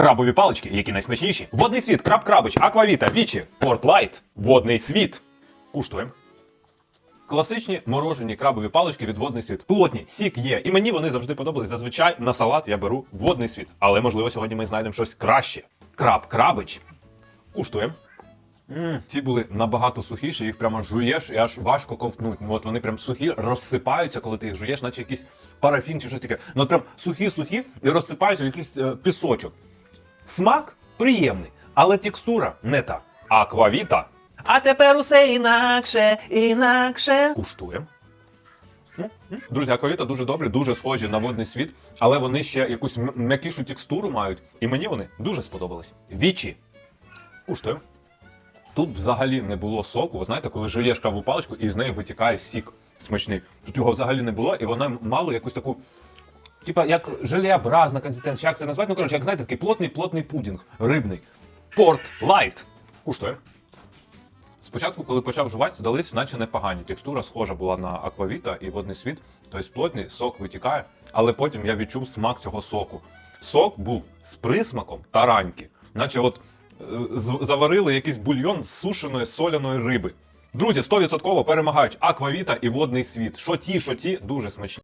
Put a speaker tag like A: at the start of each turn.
A: Крабові палички, які найсмачніші. Водний світ, краб крабич, аквавіта, вічі, портлайт, водний світ. Куштуємо. Класичні морожені крабові палички від водний світ. Плотні, сік є. І мені вони завжди подобались. Зазвичай на салат я беру водний світ. Але можливо сьогодні ми знайдемо щось краще. Краб крабич. Куштуємо. М, Ці були набагато сухіші, їх прямо жуєш і аж важко ковтнуть. Ну от вони прям сухі, розсипаються, коли ти їх жуєш, наче якийсь парафін чи щось таке. Ну от прям сухі-сухі і розсипаються в якийсь е, пісочок. Смак приємний, але текстура не та. Аквавіта.
B: А тепер усе інакше, інакше.
A: Куштуємо. Друзі, аквавіта дуже добрі, дуже схожі на водний світ, але вони ще якусь м'якішу текстуру мають. І мені вони дуже сподобались. Вічі. Куштуємо. Тут взагалі не було соку. Ви знаєте, коли жуєш каву паличку і з неї витікає сік смачний. Тут його взагалі не було, і вона мала якусь таку. Типа як желеобразна консистенція, як це назвати? Ну, коротше, як знаєте, такий плотний плотний пудінг, рибний. Порт лайт. Куштуємо. Спочатку, коли почав жувати, здались, наче непогані. Текстура схожа була на аквавіта і водний світ, тобто плотний, сок витікає, але потім я відчув смак цього соку. Сок був з присмаком тараньки, наче от е, заварили якийсь бульйон з сушеної соляної риби. Друзі, 100% перемагають аквавіта і водний світ. Що ті, що ті, дуже смачні.